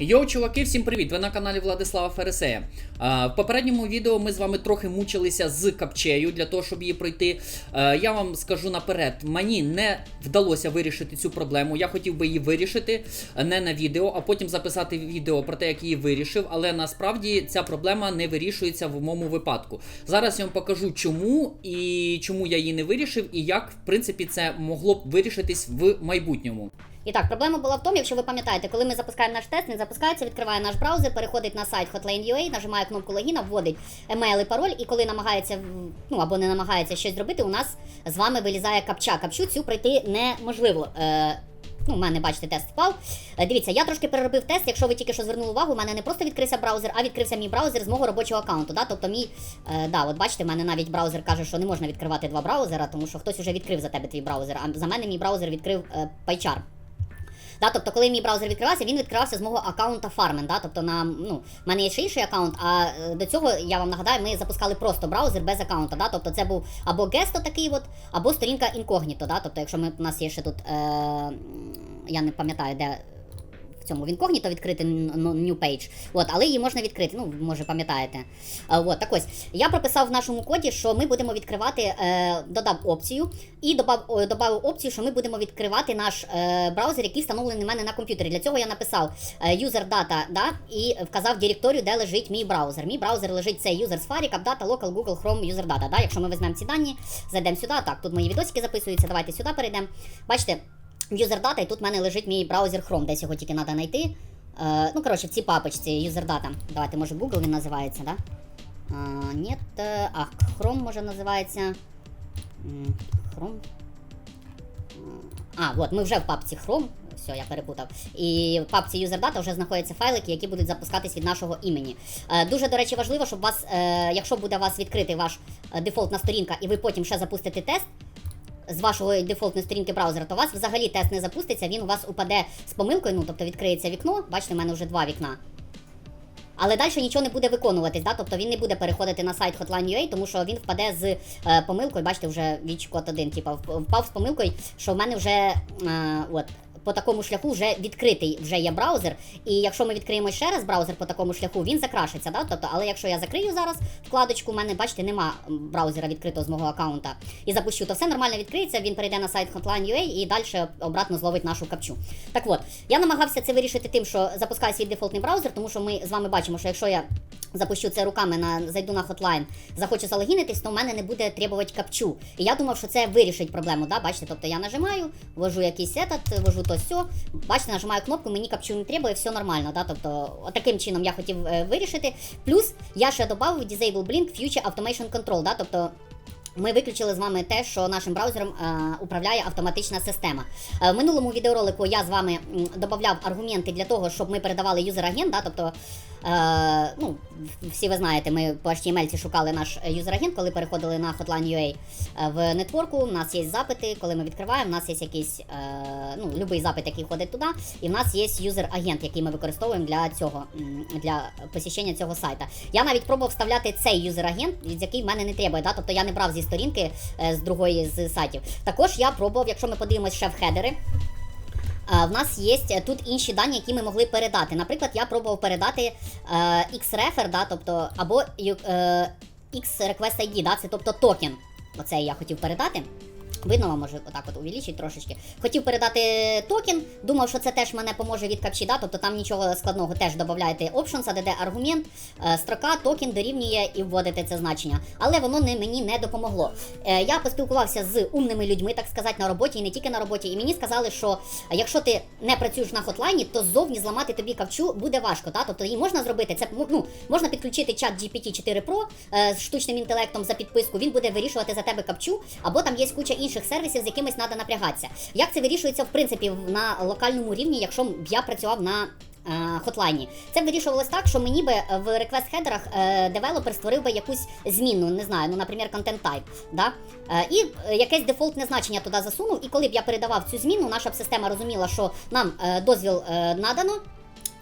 Йоу, чуваки, всім привіт! Ви на каналі Владислава Фересея. В попередньому відео ми з вами трохи мучилися з капчею для того, щоб її пройти. Я вам скажу наперед, мені не вдалося вирішити цю проблему. Я хотів би її вирішити не на відео, а потім записати відео про те, як її вирішив. Але насправді ця проблема не вирішується в моєму випадку. Зараз я вам покажу, чому і чому я її не вирішив, і як в принципі це могло б вирішитись в майбутньому. І так, проблема була в тому, якщо ви пам'ятаєте, коли ми запускаємо наш тест, він запускається, відкриває наш браузер, переходить на сайт Hotline.ua, нажимає кнопку логіна, вводить емейл і пароль, і коли намагається, ну або не намагається щось зробити, у нас з вами вилізає капча. Капчу цю пройти неможливо. Е, Ну, у мене, бачите, тест впав. Е, Дивіться, я трошки переробив тест. Якщо ви тільки що звернули увагу, у мене не просто відкрився браузер, а відкрився мій браузер з мого робочого аккаунту. Да? Тобто мій, е, да, от бачите, в мене навіть браузер каже, що не можна відкривати два браузера, тому що хтось вже відкрив за тебе твій браузер. А за мене мій браузер відкрив е, PyCharm. Да, тобто, коли мій браузер відкривався, він відкривався з мого аккаунта Farmen. Да? Тобто, на, ну, в мене є ще інший аккаунт, а е, до цього, я вам нагадаю, ми запускали просто браузер без аккаунта. Да? Тобто це був або гесто такий, от, або сторінка інкогніто. Да? Тобто, якщо ми, у нас є ще тут, е, я не пам'ятаю, де цьому в інкогніто відкрити new page, от, але її можна відкрити, ну, може пам'ятаєте. От, так ось, я прописав в нашому коді, що ми будемо відкривати, е, додав опцію, і додав, опцію, що ми будемо відкривати наш е, браузер, який встановлений у мене на комп'ютері. Для цього я написав е, user data, да, і вказав директорію, де лежить мій браузер. Мій браузер лежить це user Safari, CapData, Local, Google, Chrome, user data. Да. Якщо ми візьмемо ці дані, зайдемо сюди, так, тут мої відосики записуються, давайте сюди перейдемо. Бачите, data, і тут в мене лежить мій браузер Chrome, десь його тільки треба знайти. Е, ну, коротше, в цій папочці data. Давайте, може, Google він називається, да? А, нет, е, а, Chrome може називається. Chrome. А, от, ми вже в папці Chrome. Все, я перепутав. І в папці User Data вже знаходяться файлики, які будуть запускатись від нашого імені. Е, дуже, до речі, важливо, щоб вас, е, якщо буде у вас відкритий ваш е, дефолтна сторінка, і ви потім ще запустите тест, з вашої дефолтної сторінки браузера, то у вас взагалі тест не запуститься, він у вас упаде з помилкою, ну тобто відкриється вікно. Бачите, у мене вже два вікна. Але далі нічого не буде виконуватись, да? тобто він не буде переходити на сайт Hotline.ua, тому що він впаде з е, помилкою. Бачите, вже віч код 1, типу, впав з помилкою, що в мене вже е, от. По такому шляху вже відкритий вже є браузер, і якщо ми відкриємо ще раз браузер по такому шляху, він закрашиться. Да? Тобто, але якщо я закрию зараз вкладочку, у мене, бачите, нема браузера відкритого з мого аккаунта і запущу, то все нормально відкриється, він перейде на сайт Hotline.ua і далі обратно зловить нашу капчу. Так от, я намагався це вирішити тим, що запускаю свій дефолтний браузер, тому що ми з вами бачимо, що якщо я запущу це руками на зайду на Hotline, захочу залогінитись, то в мене не буде требувати капчу. І я думав, що це вирішить проблему. Да? Бачите, тобто я нажимаю, ввожу якийсь этот, ввожу то все. Бачите, нажимаю кнопку, мені капчу не треба, і все нормально. Да? Тобто, таким чином я хотів е, вирішити. Плюс я ще додав Disable Blink Future Automation Control. Да? Тобто, ми виключили з вами те, що нашим браузером е, управляє автоматична система. Е, в минулому відеоролику я з вами м, додавав аргументи для того, щоб ми передавали юзер-агент. Да? Тобто, е, ну, всі ви знаєте, ми по HTML шукали наш юзер-агент, коли переходили на Hotline.ua Е, в нетворку. У нас є запити, коли ми відкриваємо, у нас є якийсь е, ну, будь-який запит, який ходить туди, і в нас є юзер-агент, який ми використовуємо для цього, для посіщення цього сайта. Я навіть пробував вставляти цей юзер-агент, який в мене не треба. Да? Тобто я не брав зі сторінки е, з другої з сайтів. Також я пробував, якщо ми подивимось ще в хедери. Е, В нас є тут інші дані, які ми могли передати. Наприклад, я пробував передати е, Xrefer, да, тобто, або е, X-Request ID, да, це тобто токен. Оце я хотів передати. Видно вам може отак от увеличить трошечки. Хотів передати токен, думав, що це теж мене поможе від капчі, да? тобто там нічого складного теж додаєте options, ADD аргумент, е, строка, токен дорівнює і вводите це значення. Але воно не, мені не допомогло. Е, я поспілкувався з умними людьми, так сказати, на роботі і не тільки на роботі. І мені сказали, що якщо ти не працюєш на хотлайні, то ззовні зламати тобі капчу буде важко. Та? Тобто її можна зробити. Це ну, можна підключити чат GPT-4 Pro е, з штучним інтелектом за підписку. Він буде вирішувати за тебе капчу, або там є куча інших сервісів, з якимись треба напрягатися. Як це вирішується в принципі на локальному рівні, якщо б я працював на е, хотлайні. Це вирішувалось так, що мені би в реквест хедерах е, девелопер створив би якусь зміну, не знаю, ну, наприклад, content type, да? Е, і е, якесь дефолтне значення туди засунув. І коли б я передавав цю зміну, наша б система розуміла, що нам е, дозвіл е, надано.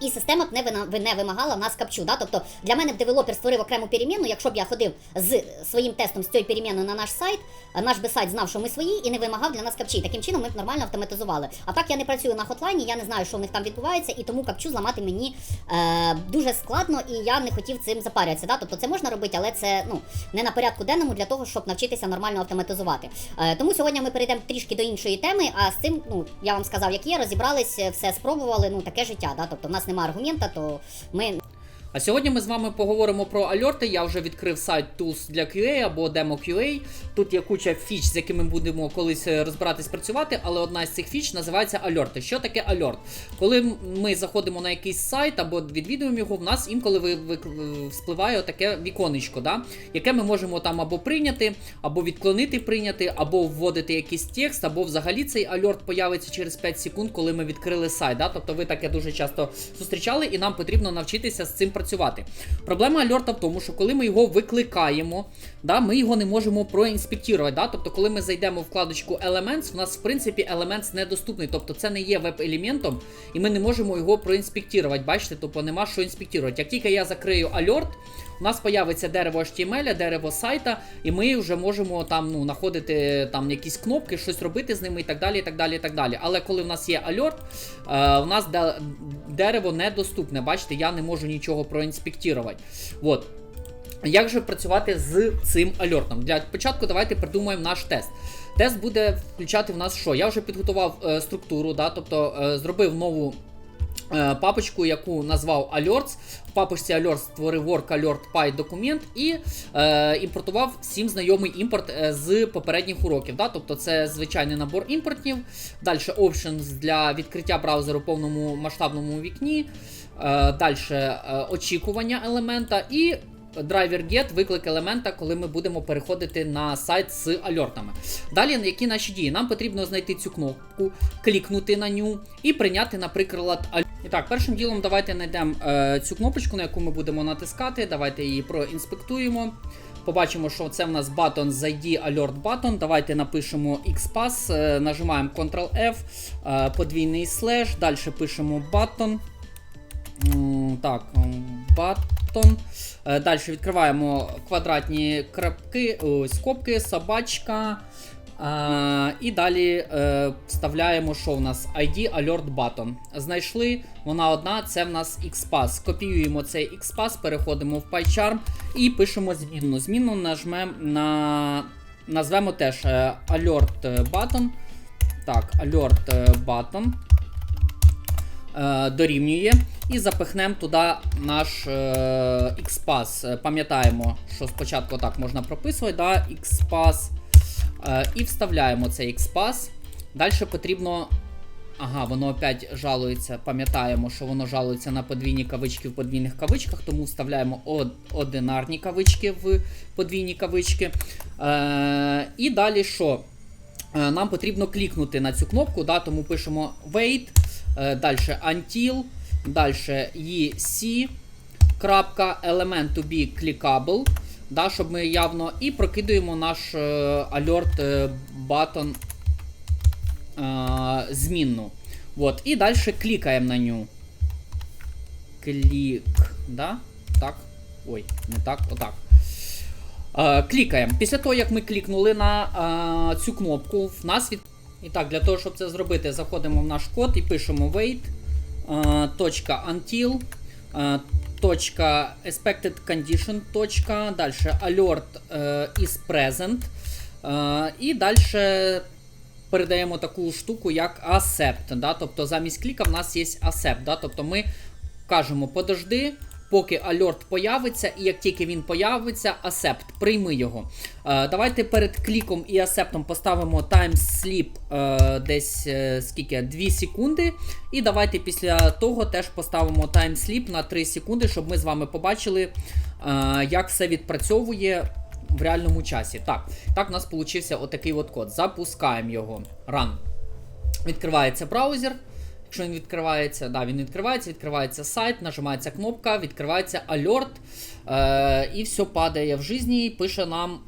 І система б не, ви- не вимагала в нас капчу. Да? Тобто для мене б девелопер створив окрему перемінну, якщо б я ходив з своїм тестом з цією перемінною на наш сайт, наш би сайт знав, що ми свої, і не вимагав для нас капчі. Таким чином ми б нормально автоматизували. А так я не працюю на хотлайні, я не знаю, що в них там відбувається, і тому капчу зламати мені е, дуже складно, і я не хотів цим запарюватися. Да? Тобто це можна робити, але це ну не на порядку денному для того, щоб навчитися нормально автоматизувати. Е, тому сьогодні ми перейдемо трішки до іншої теми. А з цим, ну я вам сказав, як є, розібрались, все спробували. Ну таке життя. Да? Тобто в нас немає аргумента, то ми А сьогодні ми з вами поговоримо про альорти. Я вже відкрив сайт Tools для QA або Demo QA. Тут є куча фіч, з якими будемо колись е, розбиратись працювати, але одна з цих фіч називається альорти. Що таке альорт? Коли ми заходимо на якийсь сайт або відвідуємо його, в нас інколи вспливає таке віконечко, да? яке ми можемо там або прийняти, або відклонити прийняти, або вводити якийсь текст, або взагалі цей альорт появиться через 5 секунд, коли ми відкрили сайт. Да? Тобто ви таке дуже часто зустрічали, і нам потрібно навчитися з цим працювати. Проблема альорта в тому, що коли ми його викликаємо, да, ми його не можемо проінспектувати. Да? Тобто, коли ми зайдемо в вкладочку Elements, у нас в принципі Elements недоступний. Тобто це не є веб-елементом, і ми не можемо його проінспектувати. Бачите, тобто нема що інспектувати. Як тільки я закрию альорт, у нас появиться дерево HTML, дерево сайта, і ми вже можемо там ну, знаходити там якісь кнопки, щось робити з ними і так далі. і так далі, і так далі. Але коли в нас є альорт, е, у нас де- дерево недоступне. Бачите, я не можу нічого проінспектувати. От. Як же працювати з цим альортом? Для початку давайте придумаємо наш тест. Тест буде включати в нас що? Я вже підготував е, структуру, да, тобто е, зробив нову е, папочку, яку назвав Alerts. В папочці Alerts створив work alert py документ і е, імпортував всім знайомий імпорт е, з попередніх уроків. Да? Тобто це звичайний набор імпортів. Далі options для відкриття браузеру в повному масштабному вікні. Е, Далі е, очікування елемента і драйвер get, виклик елемента, коли ми будемо переходити на сайт з альортами. Далі, які наші дії? Нам потрібно знайти цю кнопку, клікнути на ню і прийняти, наприклад, аль... І так, першим ділом давайте знайдемо е, цю кнопочку, на яку ми будемо натискати. Давайте її проінспектуємо. Побачимо, що це в нас button з ID Alert Button. Давайте напишемо XPass, е, нажимаємо Ctrl-F, е, подвійний слеш, далі пишемо button. Так, button. Е, Далі відкриваємо квадратні крапки, скобки, собачка. А, і далі е, вставляємо, що в нас ID Alert Button. Знайшли, вона одна, це в нас XPath. Копіюємо цей XPath, переходимо в PyCharm і пишемо змінну. Змінну нажмемо на. Назвемо теж е, Alert Button. Так, Alert е, Button е, дорівнює. І запихнемо туди наш е, XPath. Е, Пам'ятаємо, що спочатку так можна прописувати, да, XPath. Е, і вставляємо цей XPath. Далі потрібно. Ага, воно опять жалується. Пам'ятаємо, що воно жалується на подвійні кавички в подвійних кавичках, тому вставляємо од- одинарні кавички в подвійні кавички. Е, і далі що? Е, Нам потрібно клікнути на цю кнопку, да, тому пишемо wait, е, далі until, далі EC, крапка, element to be clickable, да, щоб ми явно і прокидуємо наш е, alert е, button е, змінну. От, і далі клікаємо на ню. Клік, да? Так. Ой, не так, отак. Е, клікаємо. Після того, як ми клікнули на е, цю кнопку, в нас від. І так, для того, щоб це зробити, заходимо в наш код і пишемо wait. е, until. е, expected condition. Далі alert е, is present. І далі передаємо таку штуку, як accept. Да? Тобто замість кліка в нас є accept. Да? Тобто ми кажемо подожди, поки альорт появиться, і як тільки він появиться, accept, прийми його. Е, давайте перед кліком і accept поставимо timeslip е, десь е, скільки 2 секунди. І давайте після того теж поставимо timeslip на 3 секунди, щоб ми з вами побачили, е, як все відпрацьовує в реальному часі. Так, так у нас получився отакий от код. Запускаємо його. Run. Відкривається браузер. Якщо він відкривається, да, він відкривається, відкривається сайт, нажимається кнопка, відкривається alert, е, і все падає в житті, пише нам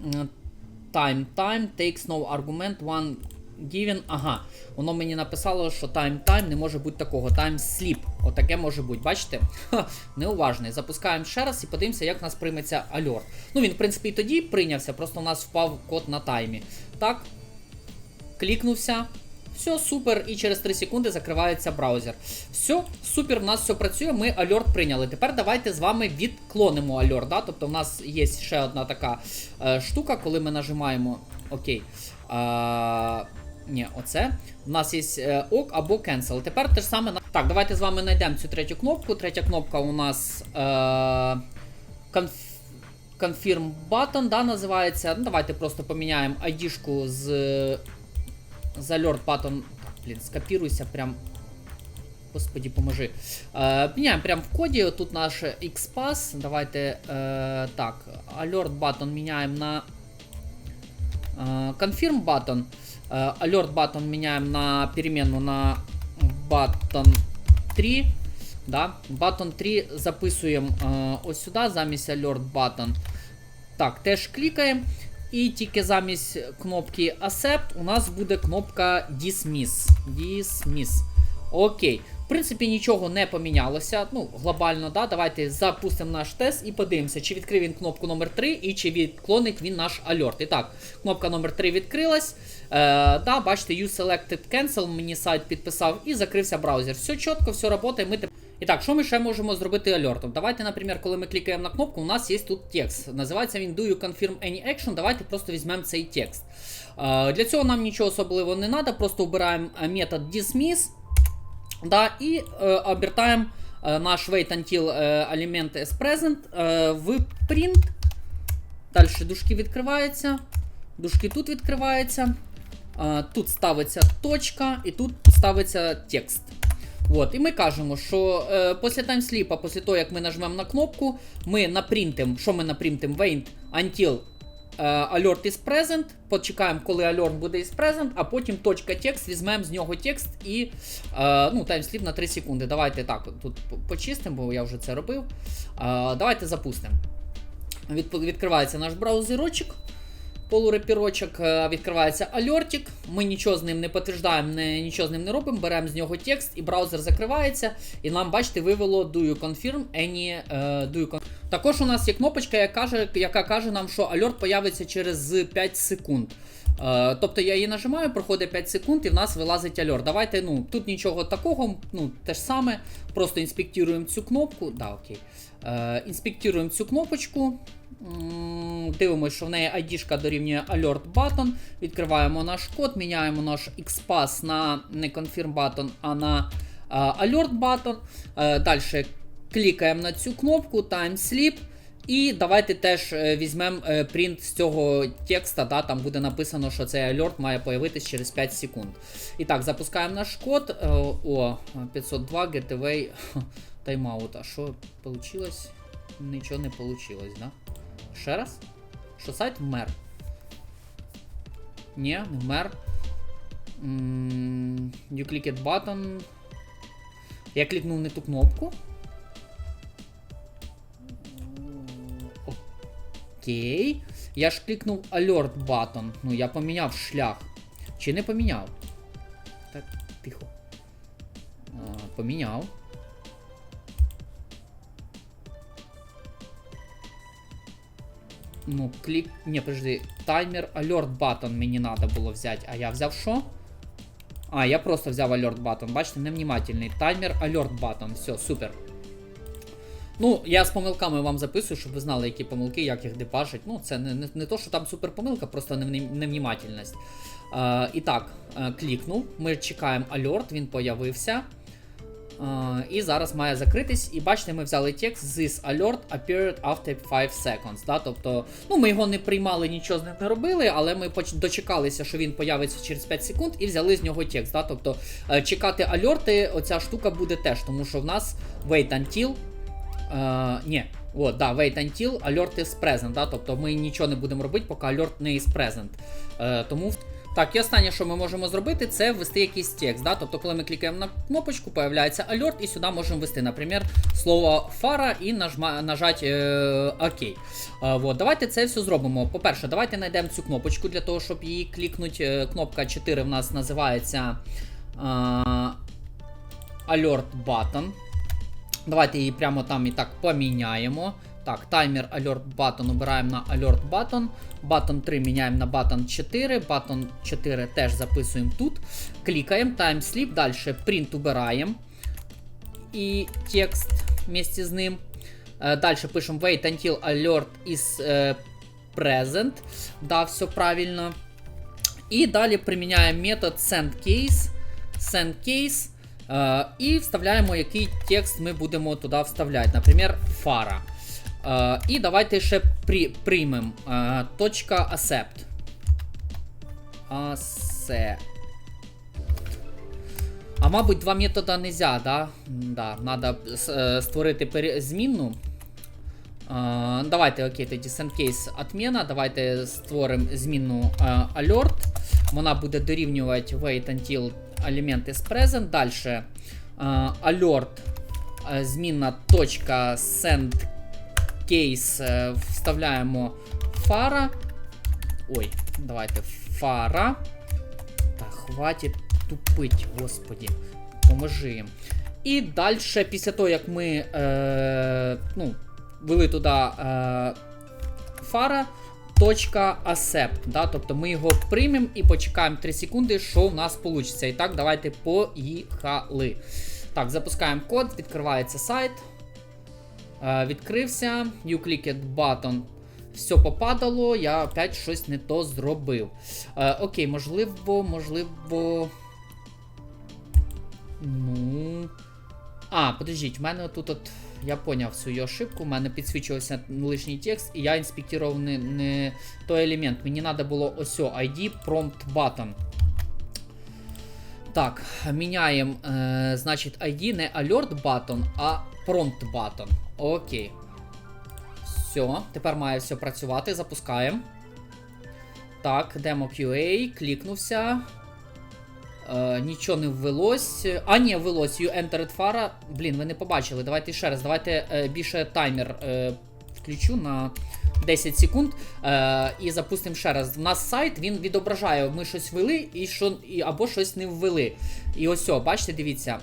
time, time, takes no argument, one given, ага, воно мені написало, що time time не може бути такого. Time sleep. Отаке може бути. Бачите? Ха, неуважний. Запускаємо ще раз і подивимося, як нас прийметься альорт. Ну він, в принципі, і тоді прийнявся, просто у нас впав код на таймі. Так. Клікнувся. Все, супер, і через 3 секунди закривається браузер. Все, супер, в нас все працює, ми альорт прийняли. Тепер давайте з вами відклонимо альорт. Да? Тобто в нас є ще одна така е, штука, коли ми нажимаємо Окей. А, ні, оце. У нас є е, ок або cancel. Тепер те ж саме. Так, давайте з вами знайдемо цю третю кнопку. Третя кнопка у нас. Е, конф... Confirm button, да, називається. Ну, давайте просто поміняємо ID-шку з. з alert button. Так, блін, скопіруйся прям. Господі, поможи. Е, міняємо прямо в коді. Тут наш XPass. Давайте. Е, так, alert button міняємо на. Е, Confirm button. Е, Alert button міняємо на переменну на button 3. Да? Button 3 записуємо е, ось сюди замість alert button. Так, теж клікаємо. І тільки замість кнопки Accept у нас буде кнопка Dismiss. Dismiss. Окей. В принципі, нічого не помінялося. Ну, глобально, да. Давайте запустимо наш тест і подивимося, чи відкрив він кнопку номер 3 і чи відклонить він наш альорт. І так, кнопка номер 3 відкрилась. Е, да, бачите, You Selected Cancel, мені сайт підписав і закрився браузер. Все чітко, все працює. Ми теп- і так, що ми ще можемо зробити альортом? Давайте, наприклад, коли ми клікаємо на кнопку, у нас є тут текст. Називається він Do you confirm any action. Давайте просто візьмемо цей текст. Е, для цього нам нічого особливого не треба, просто обираємо е, метод dismiss. Да, і е, обертаємо наш wait until element is present в print. Далі дужки відкриваються. Дужки тут відкриваються. Тут ставиться точка, і тут ставиться текст. От, і ми кажемо, що е, після таймсліпа, після того, як ми нажмемо на кнопку, ми напринтимо, що ми напринтимо? Wait until е, alert is present. Почекаємо, коли alert буде is present, а потім точка текст, візьмемо з нього текст і е, ну, таймсліп на 3 секунди. Давайте так, тут почистимо, бо я вже це робив. Е, давайте запустимо. Від, відкривається наш браузерочок. Полурепірочок, е, відкривається альортик. Ми нічого з ним не підтверждаємо, нічого з ним не робимо. Беремо з нього текст, і браузер закривається. І нам, бачите, вивело do you confirm any е, do you con- Також у нас є кнопочка, яка каже, яка каже нам, що альорт появиться через 5 секунд. Е, тобто я її нажимаю, проходить 5 секунд і в нас вилазить альорт. Давайте, ну, тут нічого такого, ну, те ж саме. Просто інспектуємо цю кнопку. Да, окей. Інспектуємо цю кнопочку. Дивимося, що в неї ID дорівнює alert button. Відкриваємо наш код, міняємо наш XPass на не confirm button, а на е, alert button. Е, Далі клікаємо на цю кнопку time sleep. І давайте теж е, візьмемо е, принт з цього текста, да, там буде написано, що цей альорт має появитись через 5 секунд. І так, запускаємо наш код. Е, О, 502 getaway тайм-аут. А що вийшло? Нічого не вийшло, да? Ще раз? Що сайт вмер? Ні, не вмер. You click it button. Я клікнув не ту кнопку. Окей. Я ж клікнув Alert button. Ну, я поміняв шлях. Чи не поміняв? Так, тихо. А, поміняв. Ну, клік. Ні, подожди. Таймер Alert button мені треба було взяти. А я взяв що? А, я просто взяв Alert button. Бачите, невнімательний. Таймер Alert button. Все, супер. Ну, я з помилками вам записую, щоб ви знали, які помилки, як їх депашить. Ну, це не, не, не то, що там супер помилка, просто невнімательність. Е, і так, е, клікнув. Ми чекаємо alert, він появився. Е, і зараз має закритись. І бачите, ми взяли текст This alert appeared after 5 seconds. Да? Тобто, ну, ми його не приймали, нічого з ним не робили, але ми дочекалися, що він появиться через 5 секунд, і взяли з нього текст. Да? Тобто, е, чекати альорти, оця штука буде теж, тому що в нас wait until. Е, ні, от, да, wait until alert is present, да, тобто ми нічого не будемо робити, поки alert не is present. Е, тому Так, і останнє, що ми можемо зробити, це ввести якийсь текст. Да? Тобто, коли ми клікаємо на кнопочку, появляється alert, і сюди можемо ввести, наприклад, слово фара і нажма, нажати е, ОК. Е, вот. Давайте це все зробимо. По-перше, давайте знайдемо цю кнопочку для того, щоб її клікнути. Е, Кнопка 4 в нас називається е, Alert Button. Давайте її прямо там і так поміняємо. Так, таймер Alert Button обираємо на Alert Button. Button 3 міняємо на Button 4. Button 4 теж записуємо тут. Клікаємо, таймсліп, далі print убираємо. І текст вместе з ним. Далі пишемо wait until alert is е, present. Да, все правильно. І далі приміняємо метод sendCase. SendCase. Е, і вставляємо, який текст ми будемо туди вставляти. Наприклад, фара. Е, і давайте ще при, приймемо е, точка accept. Accept. А мабуть, два метода нельзя, да? Да, надо е, створити пере- змінну. Е, давайте, окей, тоді sendCase отмена. Давайте створимо змінну е, alert. Вона буде дорівнювати wait until element is present. Далі alert змінна точка sendCase е, вставляємо фара. Ой, давайте фара. Та хватить тупить, господі. Поможи їм. І далі, після того, як ми е, ну, ввели туди е, фара, точка accept. Да? Тобто ми його приймемо і почекаємо 3 секунди, що в нас вийде. І так, давайте поїхали. Так, запускаємо код, відкривається сайт. Е, відкрився. You clicked button. Все попадало, я опять щось не то зробив. Е, окей, можливо, можливо. Ну. А, подождіть, в мене тут от. Я поняв свою ошибку, в мене підсвічувався лишній текст, і я інспектував не, не той елемент. Мені треба було ось ID prompt button. Так, міняємо, е, значить, ID не alert button, а prompt button. Окей. Все, тепер має все працювати. Запускаємо. Так, Demo QA, клікнувся. Е, нічого не ввелось. А, ні, ввелось. You entered Fara. Блін, ви не побачили. Давайте ще раз. Давайте е, більше таймер е, включу на 10 секунд. Е, і запустимо ще раз. У нас сайт він відображає, ми щось ввели і що, і, або щось не ввели. І ось, о, бачите, дивіться.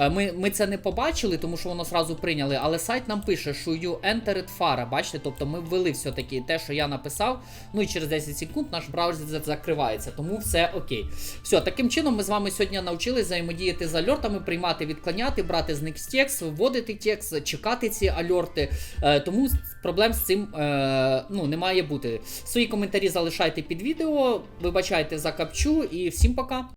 Е, Ми, ми це не побачили, тому що воно сразу прийняли, але сайт нам пише, що you entered Fara, бачите, тобто ми ввели все-таки те, що я написав. Ну і через 10 секунд наш браузер закривається, тому все окей. Все, таким чином ми з вами сьогодні навчилися взаємодіяти з альортами, приймати, відклоняти, брати з них текст, вводити текст, чекати ці альорти. Е, тому проблем з цим е, ну, не має бути. Свої коментарі залишайте під відео, вибачайте за капчу і всім пока.